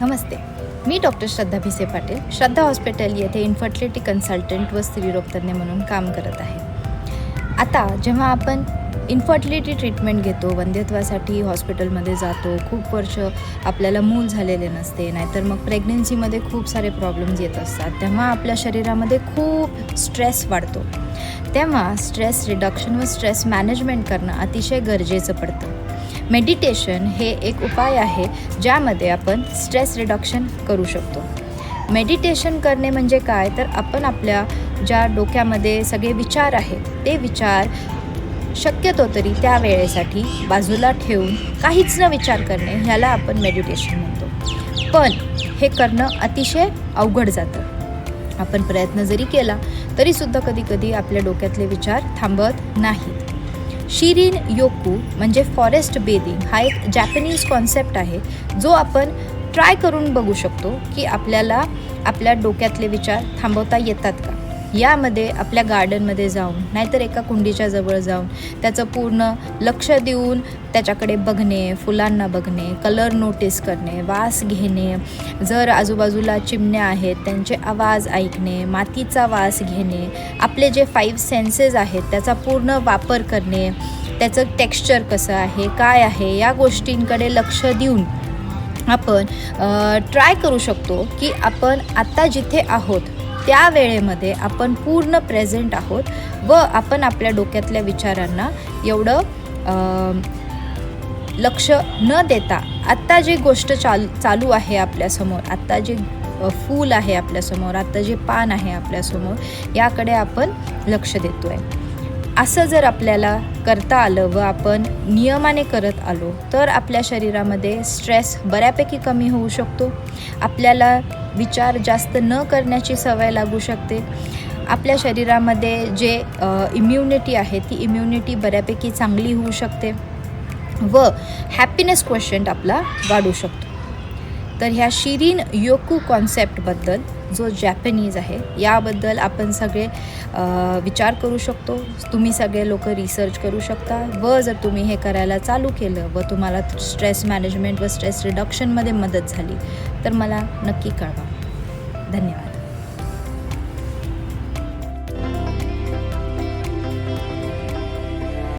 नमस्ते मी doctor Shraddha Bhise Patil Shraddha hospital येथे infertility consultant व स्त्रीरोगतज्ञ म्हणून काम करत आहे. आता जेव्हा आपण इन्फर्टिलिटी ट्रीटमेंट घेतो वंध्यत्वासाठी हॉस्पिटलमध्ये जातो खूप वर्ष आपल्याला मूल झालेले नसते नाहीतर मग प्रेग्नन्सीमध्ये खूप सारे प्रॉब्लेम्स येत असतात तेव्हा आपल्या शरीरामध्ये खूप स्ट्रेस वाढतो. तेव्हा स्ट्रेस रिडक्शन व स्ट्रेस मॅनेजमेंट करणं अतिशय गरजेचं पडतं. मेडिटेशन हे एक उपाय आहे ज्यामध्ये आपण स्ट्रेस रिडक्शन करू शकतो. मेडिटेशन करणे म्हणजे काय? तर आपण आपल्या ज्या डोक्यामध्ये सगळे विचार आहेत ते विचार शक्यतो तरी त्या वेळेसाठी बाजूला ठेवून काहीच न विचार करणे ह्याला आपण मेडिटेशन म्हणतो. पण हे करणं अतिशय अवघड जातं. आपण प्रयत्न जरी केला तरीसुद्धा कधीकधी आपल्या डोक्यातले विचार थांबत नाहीत. शिरीन योकू म्हणजे फॉरेस्ट बेदिंग हा एक जॅपनीज कॉन्सेप्ट आहे जो आपण ट्राय करून बघू शकतो की आपल्याला आपल्या डोक्यातले विचार थांबवता येतात का? यामध्ये आपल्या गार्डनमध्ये जाऊन नाहीतर एका कुंडीच्या जवळ जाऊन त्याचं पूर्ण लक्ष देऊन त्याच्याकडे बघणे फुलांना बघणे कलर नोटीस करणे वास घेणे. जर आजूबाजूला चिमण्या आहेत त्यांचे आवाज ऐकणे मातीचा वास घेणे आपले जे फाईव्ह सेन्सेस आहेत त्याचा पूर्ण वापर करणे त्याचं टेक्स्चर कसं आहे काय आहे या गोष्टींकडे लक्ष देऊन आपण ट्राय करू शकतो की आपण आत्ता जिथे आहोत त्या वेळेमध्ये आपण पूर्ण प्रेझेंट आहोत व आपण आपल्या डोक्यातल्या विचारांना एवढं लक्ष न देता आत्ता जी गोष्ट चाल चालू आहे आपल्यासमोर आत्ता जे फूल आहे आपल्यासमोर आत्ता जे पान आहे आपल्यासमोर याकडे आपण लक्ष देतो आहे असं जर आपल्याला करता आलं व आपण नियमाने करत आलो तर आपल्या शरीरामध्ये स्ट्रेस बऱ्यापैकी कमी होऊ शकतो. आपल्याला विचार जास्त न करण्याची सवय लागू शकते. आपल्या शरीरामध्ये जे इम्युनिटी आहे ती इम्युनिटी बऱ्यापैकी चांगली होऊ शकते व हॅपीनेस क्वेश्चंट आपला वाढू शकतो. तर ह्या शिरीन योकू कॉन्सेप्टबद्दल जो जॅपनीज आहे याबद्दल आपण सगळे विचार करू शकतो. तुम्ही सगळे लोक रिसर्च करू शकता. व जर तुम्ही हे करायला चालू केलं व तुम्हाला स्ट्रेस मॅनेजमेंट व स्ट्रेस रिडक्शनमध्ये मदत झाली तर मला नक्की कळवा. धन्यवाद.